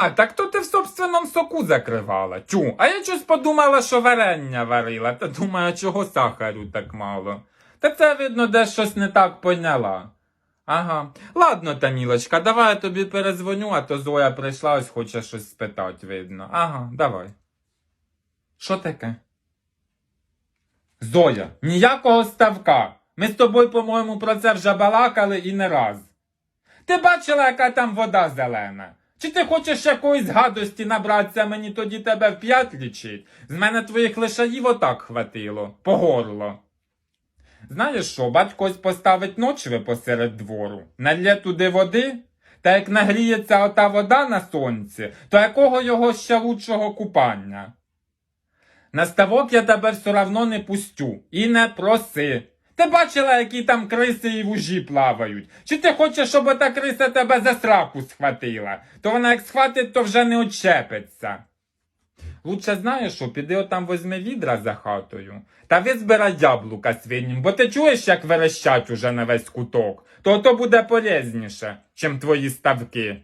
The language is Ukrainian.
А, так то ти в собственному соку закривала. Тю, а я щось подумала, що варення варила, та думаю, чого сахару так мало. Та це, видно, десь щось не так поняла. Ага. Ладно, Танілочка, давай я тобі перезвоню, а то Зоя прийшла, ось хоче щось спитати, видно. Ага, давай. Що таке? Зоя, ніякого ставка. Ми з тобою, по-моєму, про це вже балакали і не раз. Ти бачила, яка там вода зелена? Чи ти хочеш якоїсь гадості набратися, мені тоді тебе в п'ять лічить? З мене твоїх лишаїв отак хватило, по горло. Знаєш що, батько ось поставить ночви посеред двору, налє туди води, та як нагріється ота вода на сонці, то якого його ще лучшого купання? На ставок я тебе все равно не пустю і не проси. Ти бачила, які там криси і вужі плавають? Чи ти хочеш, щоб ота криса тебе за сраку схватила? То вона як схватить, то вже не очепиться. Лучше знаєш що, піди отам возьми відра за хатою та визбирай яблука свинім, бо ти чуєш, як верещать уже на весь куток, то то буде полезніше, чим твої ставки.